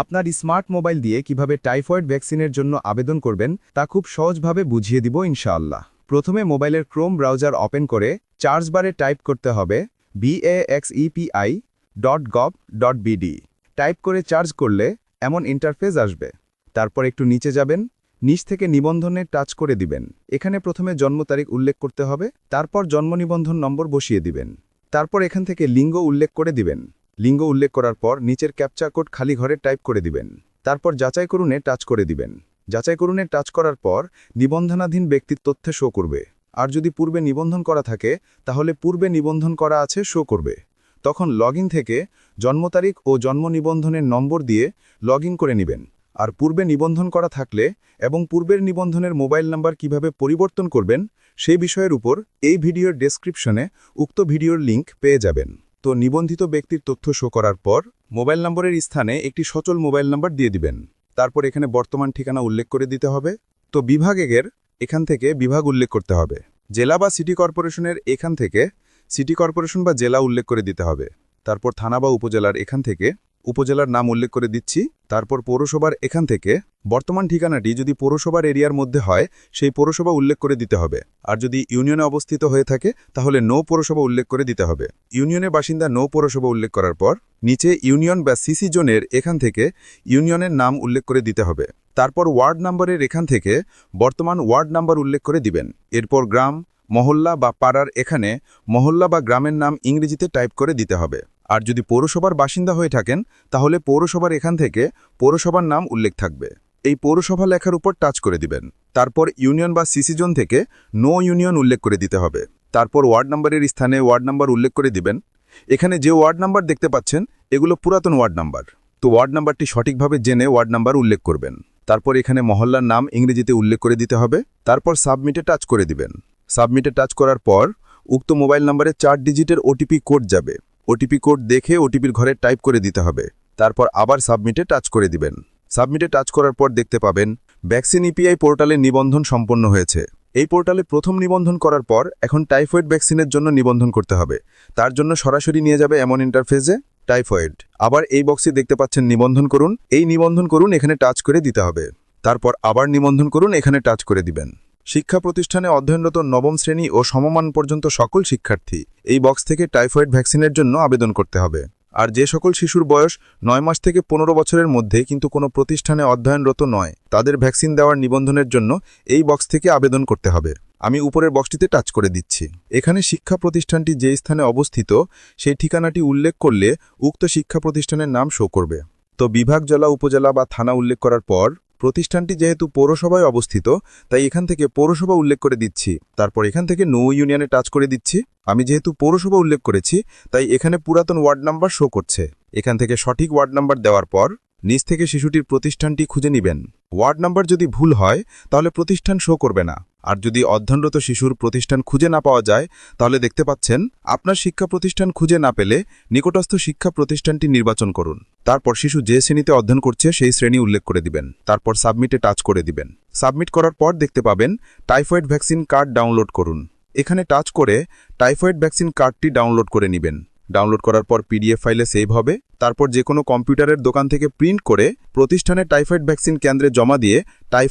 আপনার smart mobile দিয়ে কীভাবে টাইফয়েড ভ্যাকসিনের জন্য আবেদন করবেন, তা খুব সহজভাবে বুঝিয়ে দিব ইনশাআল্লাহ। প্রথমে মোবাইলের ক্রোম ব্রাউজার ওপেন করে চার্জ বারে টাইপ করতে হবে বিএএক্সইপিআই dot gov dot BD type করে চার্জ করলে এমন ইন্টারফেস আসবে। তারপর একটু নিচে যাবেন, নিচ থেকে নিবন্ধনে টাচ করে দিবেন। এখানে প্রথমে জন্ম তারিখ উল্লেখ করতে হবে, তারপর জন্ম নিবন্ধন নম্বর বসিয়ে দিবেন। তারপর এখান থেকে লিঙ্গ উল্লেখ করে দিবেন। লিঙ্গ উল্লেখ করার পর নিচের ক্যাপচা কোড খালি ঘরে টাইপ করে দিবেন। তারপর যাচাই করুনে টাচ করে দিবেন। যাচাই করুনে টাচ করার পর নিবন্ধনাধীন ব্যক্তির তথ্যে শো করবে। আর যদি পূর্বে নিবন্ধন করা থাকে, তাহলে পূর্বে নিবন্ধন করা আছে শো করবে। তখন লগ থেকে জন্ম তারিখ ও জন্ম নিবন্ধনের নম্বর দিয়ে লগ করে নেবেন। আর পূর্বে নিবন্ধন করা থাকলে এবং পূর্বের নিবন্ধনের মোবাইল নাম্বার কীভাবে পরিবর্তন করবেন সেই বিষয়ের উপর এই ভিডিওর ডেসক্রিপশনে উক্ত ভিডিওর লিংক পেয়ে যাবেন। তো নিবন্ধিত ব্যক্তির তথ্য শো করার পর মোবাইল নম্বরের স্থানে একটি সচল মোবাইল নাম্বার দিয়ে দিবেন। তারপর এখানে বর্তমান ঠিকানা উল্লেখ করে দিতে হবে। তো বিভাগ এগের এখান থেকে বিভাগ উল্লেখ করতে হবে। জেলা বা সিটি কর্পোরেশনের এখান থেকে সিটি কর্পোরেশন বা জেলা উল্লেখ করে দিতে হবে। তারপর থানা বা উপজেলার এখান থেকে উপজেলার নাম উল্লেখ করে দিচ্ছি। তারপর পৌরসভার এখান থেকে বর্তমান ঠিকানাটি যদি পৌরসভার এরিয়ার মধ্যে হয়, সেই পৌরসভা উল্লেখ করে দিতে হবে। আর যদি ইউনিয়নে অবস্থিত হয়ে থাকে, তাহলে নৌ পৌরসভা উল্লেখ করে দিতে হবে। ইউনিয়নের বাসিন্দা নৌ পৌরসভা উল্লেখ করার পর, নিচে ইউনিয়ন বা সিসি জোনের এখান থেকে ইউনিয়নের নাম উল্লেখ করে দিতে হবে। তারপর ওয়ার্ড নাম্বারের এখান থেকে বর্তমান ওয়ার্ড নাম্বার উল্লেখ করে দিবেন। এরপর গ্রাম, মহল্লা বা পাড়ার এখানে মহল্লা বা গ্রামের নাম ইংরেজিতে টাইপ করে দিতে হবে। আর যদি পৌরসভার বাসিন্দা হয়ে থাকেন, তাহলে পৌরসভার এখান থেকে পৌরসভার নাম উল্লেখ থাকবে। এই পৌরসভা লেখার উপর টাচ করে দিবেন। তারপর ইউনিয়ন বা সিসি জোন থেকে নো ইউনিয়ন উল্লেখ করে দিতে হবে। তারপর ওয়ার্ড নাম্বারের স্থানে ওয়ার্ড নাম্বার উল্লেখ করে দিবেন। এখানে যে ওয়ার্ড নাম্বার দেখতে পাচ্ছেন, এগুলো পুরাতন ওয়ার্ড নাম্বার। তো ওয়ার্ড নাম্বারটি সঠিকভাবে জেনে ওয়ার্ড নাম্বার উল্লেখ করবেন। তারপর এখানে মহল্লার নাম ইংরেজিতে উল্লেখ করে দিতে হবে। তারপর সাবমিটে টাচ করে দিবেন। সাবমিটে টাচ করার পর উক্ত মোবাইল নাম্বারে চার ডিজিটের ওটিপি কোড যাবে। ওটিপি কোড দেখে ওটিপির ঘরে টাইপ করে দিতে হবে। তারপর আবার সাবমিটে টাচ করে দিবেন। সাবমিটে টাচ করার পর দেখতে পাবেন ভ্যাকসিন ইপিআই পোর্টালে নিবন্ধন সম্পন্ন হয়েছে। এই পোর্টালে প্রথম নিবন্ধন করার পর এখন টাইফয়েড ভ্যাকসিনের জন্য নিবন্ধন করতে হবে। তার জন্য সরাসরি নিয়ে যাবে এমন ইন্টারফেসে টাইফয়েড আবার এই বক্সে দেখতে পাচ্ছেন নিবন্ধন করুন। এই নিবন্ধন করুন, এখানে টাচ করে দিতে হবে। তারপর আবার নিবন্ধন করুন, এখানে টাচ করে দিবেন। শিক্ষা প্রতিষ্ঠানে অধ্যয়নরত নবম শ্রেণি ও সমমান পর্যন্ত সকল শিক্ষার্থী এই বক্স থেকে টাইফয়েড ভ্যাকসিনের জন্য আবেদন করতে হবে। আর যে সকল শিশুর বয়স নয় মাস থেকে পনেরো বছরের মধ্যে কিন্তু কোনো প্রতিষ্ঠানে অধ্যয়নরত নয়, তাদের ভ্যাকসিন দেওয়ার নিবন্ধনের জন্য এই বক্স থেকে আবেদন করতে হবে। আমি উপরের বক্সটিতে টাচ করে দিচ্ছি। এখানে শিক্ষা প্রতিষ্ঠানটি যে স্থানে অবস্থিত, সেই ঠিকানাটি উল্লেখ করলে উক্ত শিক্ষা প্রতিষ্ঠানের নাম শো করবে। তো বিভাগ, জেলা, উপজেলা বা থানা উল্লেখ করার পর প্রতিষ্ঠানটি যেহেতু পৌরসভায় অবস্থিত, তাই এখান থেকে পৌরসভা উল্লেখ করে দিচ্ছি। তারপর এখান থেকে নৌ ইউনিয়নে টাচ করে দিচ্ছি। আমি যেহেতু পৌরসভা উল্লেখ করেছি, তাই এখানে পুরাতন ওয়ার্ড নাম্বার শো করছে। এখান থেকে সঠিক ওয়ার্ড নাম্বার দেওয়ার পর নিজ থেকে শিশুটির প্রতিষ্ঠানটি খুঁজে নেবেন। ওয়ার্ড নাম্বার যদি ভুল হয়, তাহলে প্রতিষ্ঠান শো করবে না। আর যদি অধ্যয়নরত শিশুর প্রতিষ্ঠান খুঁজে না পাওয়া যায়, তাহলে দেখতে পাচ্ছেন আপনার শিক্ষা প্রতিষ্ঠান খুঁজে না পেলে নিকটস্থ শিক্ষা প্রতিষ্ঠানটি নির্বাচন করুন। তারপর শিশু যে শ্রেণীতে অধ্যয়ন করছে, সেই শ্রেণি উল্লেখ করে দিবেন। তারপর সাবমিটে টাচ করে দিবেন। সাবমিট করার পর দেখতে পাবেন টাইফয়েড ভ্যাকসিন কার্ড ডাউনলোড করুন। এখানে টাচ করে টাইফয়েড ভ্যাকসিন কার্ডটি ডাউনলোড করে নেবেন। ডাউনলোড করার পর পিডিএফ ফাইলে সেভ হবে। তারপর যে কোনো কম্পিউটারের দোকান থেকে প্রিন্ট করে প্রতিষ্ঠানে টাইফয়েড ভ্যাকসিন কেন্দ্রে জমা দিয়ে টাইফ